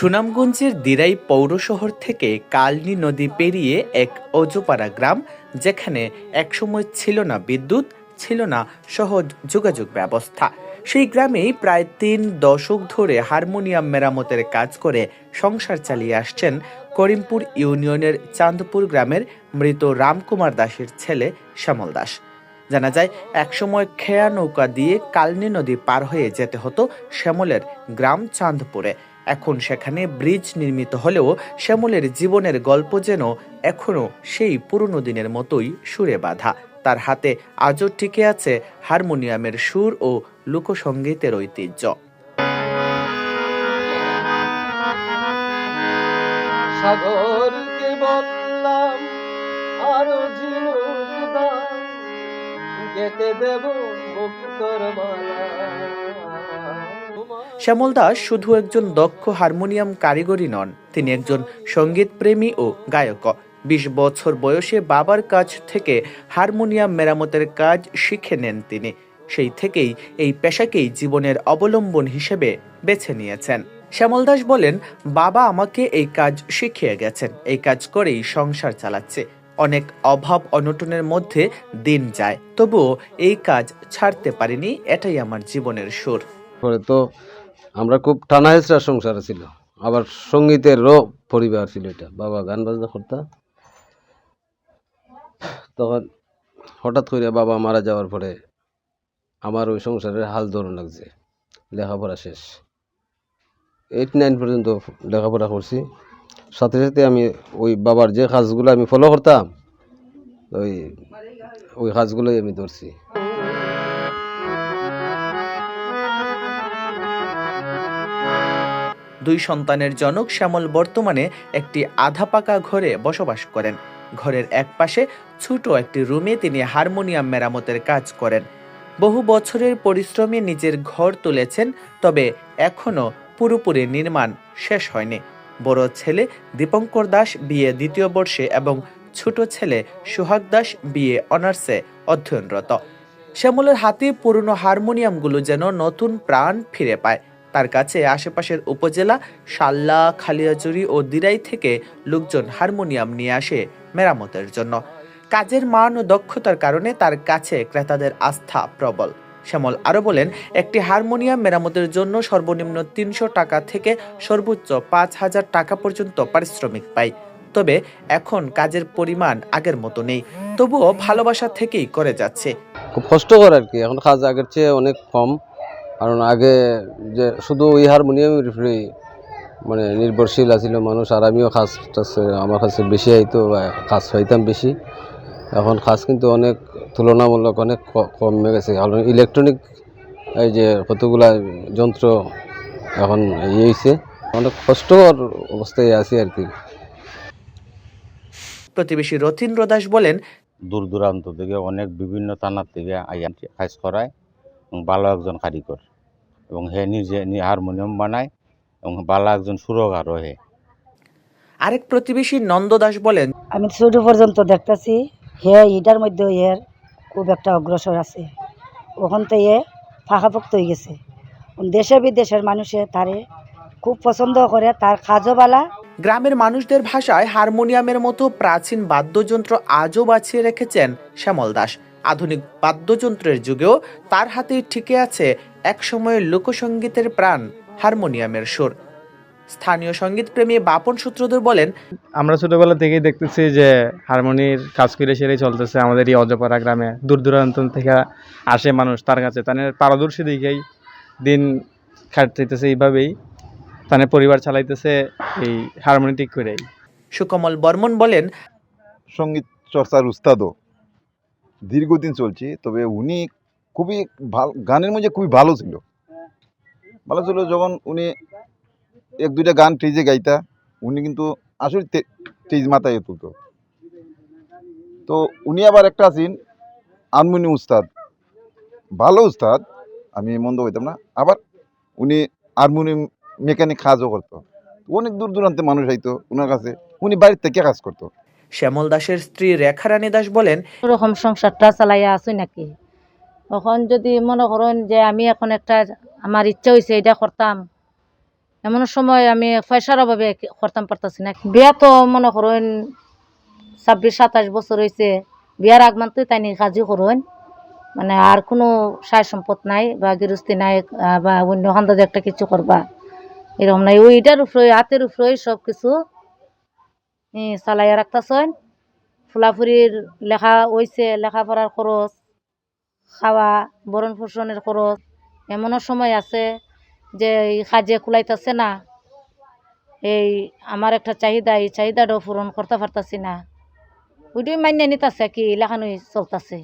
সুনামগঞ্জের দিরাই পৌর শহর থেকে কালনি নদী পেরিয়ে এক অজুপাড়া গ্রাম, যেখানে একসময় ছিল না বিদ্যুৎ, ছিল না সহজ যোগাযোগ ব্যবস্থা। সেই গ্রামেই প্রায় তিন দশক ধরে হারমোনিয়াম মেরামতের কাজ করে সংসার চালিয়ে আসছেন করিমপুর ইউনিয়নের চাঁদপুর গ্রামের মৃত রামকুমার দাসের ছেলে শ্যামল দাস। জানা যায়, একসময় খেয়া নৌকা দিয়ে কালনি নদী পার হয়ে যেতে হতো শ্যামলের গ্রাম চাঁদপুরে। এখন সেখানে ব্রিজ নির্মিত হলেও শ্যামলের জীবনের গল্প যেন এখনও সেই পুরনো দিনের মতোই সুরে বাঁধা। তার হাতে আজও টিকে আছে হারমোনিয়ামের সুর ও লোকসঙ্গীতের ঐতিহ্য। সাগরকে বললাম, আরও দেব মুক্তর মালা। শ্যামল দাস শুধু একজন দক্ষ হারমোনিয়াম কারিগরই নন, তিনি একজন সংগীত প্রেমী ও গায়ক। বিশ বছর বয়সে বাবার কাছ থেকে হারমোনিয়াম মেরামতের কাজ শিখে নেন তিনি। সেই থেকেই এই পেশাকেই জীবনের অবলম্বন হিসেবে বেছে নিয়েছেন। শ্যামল দাস বলেন, বাবা আমাকে এই কাজ শিখিয়ে গেছেন, এই কাজ করেই সংসার চালাচ্ছে। অনেক অভাব অনটনের মধ্যে দিন যায়, তবুও এই কাজ ছাড়তে পারিনি, এটাই আমার জীবনের সুর। পরে তো আমরা খুব টানা হেঁচড়া সংসার ছিল। আবার সঙ্গীতেরও পরিবার ছিল এটা। বাবা গান বাজনা করতাম তখন হঠাৎ করে বাবা মারা যাওয়ার পরে আমার ওই সংসারের হাল ধরুন লাগছে। লেখাপড়া শেষ। এইট নাইন পর্যন্ত লেখাপড়া করছি। সাথে সাথে আমি ওই বাবার যে কাজগুলো আমি ফলো করতাম, ওই ওই কাজগুলোই আমি ধরছি। দুই সন্তানের জনক শ্যামল বর্তমানে একটি আধা পাকা ঘরে বসবাস করেন। ঘরের এক পাশে ছোট একটি রুমে তিনি হারমোনিয়াম মেরামতের কাজ করেন। বহু বছরের পরিশ্রমে নিজের ঘর তুলেছেন, তবে এখনও পুরোপুরি নির্মাণ শেষ হয়নি। বড় ছেলে দীপঙ্কর দাস বিয়ে দ্বিতীয় বর্ষে এবং ছোট ছেলে সোহাগ দাস বিয়ে অনার্সে অধ্যয়নরত। শ্যামলের হাতে পুরনো হারমোনিয়ামগুলো যেন নতুন প্রাণ ফিরে পায়। তার কাছে আশেপাশের উপজেলা সাল্লা খালিয়াজুরি ও দিরাই থেকে লোকজন হারমোনিয়াম নিয়ে আসে মেরামতের জন্য। কাজের মান ও দক্ষতার কারণে তার কাছে ক্রেতাদের আস্থা প্রবল। শ্যামল আরও বলেন, একটি হারমোনিয়াম মেরামতের জন্য সর্বনিম্ন তিনশো টাকা থেকে সর্বোচ্চ পাঁচ হাজার টাকা পর্যন্ত পারিশ্রমিক পায় তবে এখন কাজের পরিমাণ আগের মতো নেই। তবুও ভালোবাসা থেকেই করে যাচ্ছে। খুব কষ্টকর আর কি। এখন কাজ আগের চেয়ে অনেক কম। কারণ আগে যে শুধু ওই হারমোনিয়ামের উপরেই মানে নির্ভরশীল আছিল মানুষ আর আমিও টাজ আমার কাছে বেশি আইতো বা কাজ পাইতাম বেশি। এখন কাজ কিন্তু অনেক তুলনামূলক অনেক কমে গেছে। কারণ ইলেকট্রনিক এই যে কতগুলা যন্ত্র এখন ইয়ে হয়েছে অনেক কষ্টকর অবস্থায় আছি আর কি। প্রতিবেশী রথীন্দ্র দাস বলেন দূর দূরান্ত থেকে অনেক বিভিন্ন থানার থেকে আইয়া কাজ করায় এবং ভালো একজন কারিগর। এবং হে নিজে হারমোনিয়াম বানায় এবং বালা একজন সুরকারও হে আরেক প্রতিবেশী নন্দ দাস বলেন আমি ছোট পর্যন্ত দেখতেছি হে ইটার মধ্যে এর খুব একটা অগ্রসর আছে। ওখান থেকে ফাঁকাপোক্ত হয়ে গেছে। দেশে বিদেশের মানুষে তারে খুব পছন্দ করে তার কাজও বালা। গ্রামের মানুষদের ভাষায় হারমোনিয়ামের মতো প্রাচীন বাদ্যযন্ত্র আজও বাঁচিয়ে রেখেছেন শ্যামল দাস। আধুনিক বাদ্যযন্ত্রের যুগেও তার হাতে ঠিকে আছে একসময়ের লোকসঙ্গীতের প্রাণ হারমোনিয়ামের সুর। স্থানীয় সংগীত প্রেমী বাপন সূত্রধর বলেন আমরা ছোটবেলা থেকেই দেখতেছি যে হারমোনির কাজ করে সেরে চলতেছে আমাদের এই অজপাড়া গ্রামে। দূর দূরান্ত থেকে আসে মানুষ তার কাছে। তাদের পারদর্শী দিকেই দিন কাটতেছে এইভাবেই। তাদের পরিবার চালাইতেছে এই হারমোনি ঠিক করেই। সুকমল বর্মন বলেন সংগীত চর্চার উস্তাদও। দীর্ঘদিন চলছে, তবে উনি খুবই ভালো, গানের মধ্যে খুবই ভালো ছিল। ভালো ছিল যখন উনি এক দুইটা গান স্টেজে গাইতা, উনি কিন্তু আসলে স্টেজ মাথায় তুলতো। তো উনি আবার একটা আছেন, আনমনি উস্তাদ। ভালো উস্তাদ, আমি মন্দ হইতাম না, আবার উনি হারমোনিয়াম মেকানিক কাজও করতো। অনেক দূর দূরান্তে মানুষ আইতো ওনার কাছে, উনি বাড়ির থেকে কাজ করতো। শ্যামল দাসের স্ত্রী রেখারানী দাস বলেন, ওরকম সংসারটা চালাইয়া আছি নাকি? এখন যদি মনে করেন যে আমি এখন একটা, আমার ইচ্ছা হয়েছে এটা করতাম, এমন সময় আমি পয়সার অভাবে করতাম পারতাছি না। বিয়া তো মনে করেন ছাব্বিশ, সাতাশ বছর হয়েছে বিয়ার আগমান তো তাই নিয়ে কাজই করুন। মানে আর কোনো সায় সম্পদ নাই বা গৃহস্থী নাই বা অন্য হান্দাজে একটা কিছু করবা, এরকম নাই। ওইটার উপরে, হাতের উপরে সব কিছু চালাইয়া রাখতেছেন। ফুলাফুরির লেখা হয়েছে লেখাপড়ার খরচ, খাওয়া বরণ পোষণের খরচ। এমনও সময় আছে যে এই কাজে কুলাইতেছে না। এই আমার একটা চাহিদা, এই চাহিদাটাও পূরণ করতে পারতাছি না। ওইটাই মান্য নিতেছে কি, লেখানোই চলতেছে।